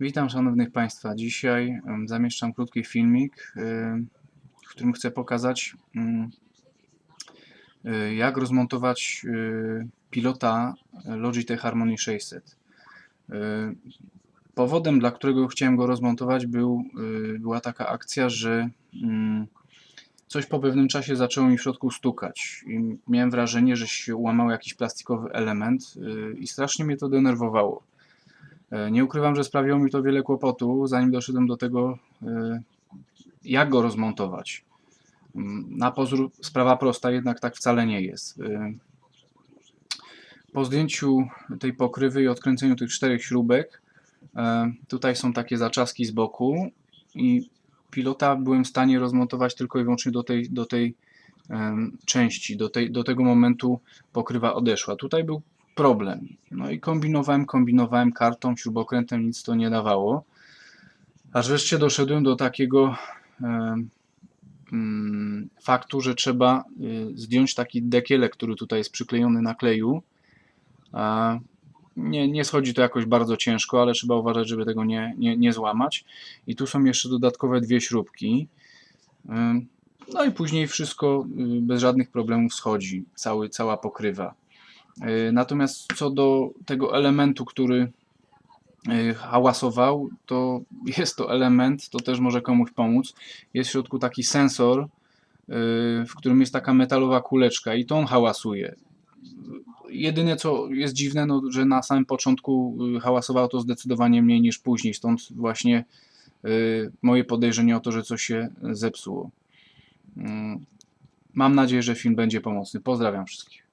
Witam szanownych Państwa. Dzisiaj zamieszczam krótki filmik, em, w którym chcę pokazać, mm, y, jak rozmontować y, pilota Logitech Harmony 600. Y, Powodem, dla którego chciałem go rozmontować, był, y, była taka akcja, że mm, coś po pewnym czasie zaczęło mi w środku stukać i miałem wrażenie, że się łamał jakiś plastikowy element y, i strasznie mnie to denerwowało. E, Nie ukrywam, że sprawiło mi to wiele kłopotu, zanim doszedłem do tego, e, jak go rozmontować. Mm, Na pozór sprawa prosta, jednak tak wcale nie jest. E, Po zdjęciu tej pokrywy i odkręceniu tych czterech śrubek, tutaj są takie zaczaski z boku i pilota byłem w stanie rozmontować tylko i wyłącznie do tej, do tej części, do, tej, do tego momentu pokrywa odeszła. Tutaj był problem. No i kombinowałem, kombinowałem kartą, śrubokrętem, nic to nie dawało. Aż wreszcie doszedłem do takiego mm, faktu, że trzeba y, zdjąć taki dekielek, który tutaj jest przyklejony na kleju. Nie, nie schodzi to jakoś bardzo ciężko, ale trzeba uważać, żeby tego nie, nie, nie złamać. I tu są jeszcze dodatkowe dwie śrubki. No i później wszystko y, bez żadnych problemów schodzi, cały, cała pokrywa. Y, Natomiast co do tego elementu, który y, hałasował, to jest to element, to też może komuś pomóc. Jest w środku taki sensor, y, w którym jest taka metalowa kuleczka i to on hałasuje. Jedyne co jest dziwne, no, że na samym początku hałasowało to zdecydowanie mniej niż później, stąd właśnie moje podejrzenie o to, że coś się zepsuło. Mm, Mam nadzieję, że film będzie pomocny. Pozdrawiam wszystkich.